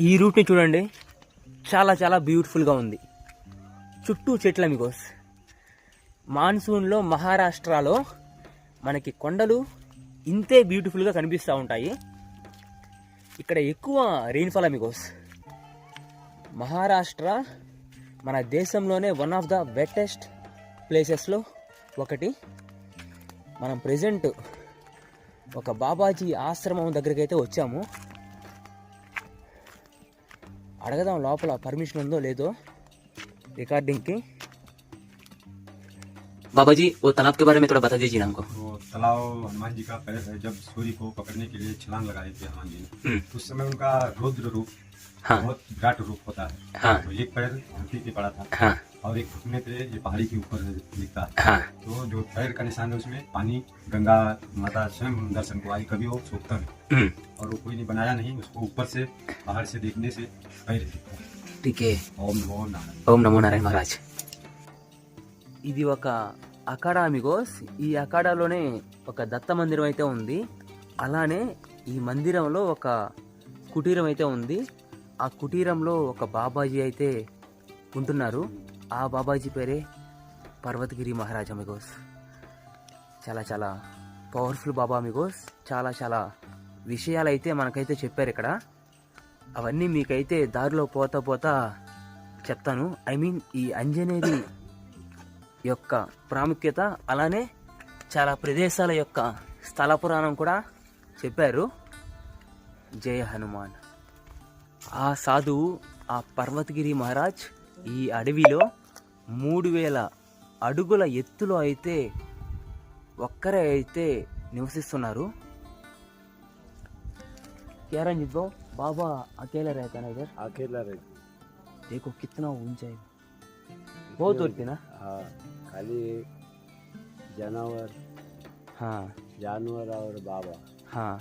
ఈ రూట్ని చూడండి. చాలా చాలా బ్యూటిఫుల్గా ఉంది. చుట్టూ చెట్ల మీకోస్. మాన్సూన్లో మహారాష్ట్రలో మనకి కొండలు ఇంతే బ్యూటిఫుల్గా కనిపిస్తూ ఉంటాయి. ఇక్కడ ఎక్కువ రెయిన్ఫాల్ అమిగోస్ మహారాష్ట్ర మన దేశంలోనే వన్ ఆఫ్ ద వెట్టెస్ట్ ప్లేసెస్లో ఒకటి. మనం ప్రజెంట్ ఒక బాబాజీ ఆశ్రమం దగ్గరికి అయితే వచ్చాము. అడగదాం లోపల పర్మిషన్ ఉందో లేదో రికార్డింగ్కి बाबा जी वो तालाब के बारे में थोड़ा बता दीजिए ना हमको वो तालाब हनुमान जी का पैर है जब सूर्य को पकड़ने के लिए छलांग लगाए थे हनुमान जी ने उस समय उनका रुद्र रूप हाँ बहुत विराट रूप होता है हाँ तो एक पैर धरती पे पड़ा था हाँ और एक घुटने पे ये पहाड़ी के ऊपर दिखता है हाँ तो जो पैर का निशान है उसमें पानी गंगा माता स्वयं दर्शन को आई कभी वो सोखता नहीं हम्म, और वो कोई ने बनाया नहीं उसको ऊपर से बाहर से देखने से पैर दिखता है ठीक है ओम नमो नारायण ఓం నమో నారాయణ మహారాజ్ ఇది ఒక అఖాడా మిగోస్ ఈ అఖాడాలోనే ఒక దత్త మందిరం అయితే ఉంది అలానే ఈ మందిరంలో ఒక కుటీరం అయితే ఉంది ఆ కుటీరంలో ఒక బాబాజీ అయితే ఉంటున్నారు ఆ బాబాజీ పేరే పర్వతగిరి మహారాజా మిగోస్ చాలా చాలా పవర్ఫుల్ బాబా మిగోస్ చాలా చాలా విషయాలు అయితే మనకైతే చెప్పారు ఇక్కడ. అవన్నీ మీకైతే దారిలో పోతా పోతా చెప్తాను. ఐ మీన్ ఈ అంజనేయుడి యొక్క ప్రాముఖ్యత అలానే చాలా ప్రదేశాల యొక్క స్థల పురాణం కూడా చెప్పారు. జయ హనుమాన్. ఆ సాధువు ఆ పర్వతగిరి మహారాజ్ ఈ అడవిలో మూడు వేల అడుగుల ఎత్తులో అయితే ఒక్కరే అయితే నివసిస్తున్నారు क्या रंजित भाऊ बाबा अकेला रहता ना इधर अकेला रह देखो कितना ऊंचा है बहुत उड़ती ना हाँ खाली जानवर हाँ जानवर और बाबा हाँ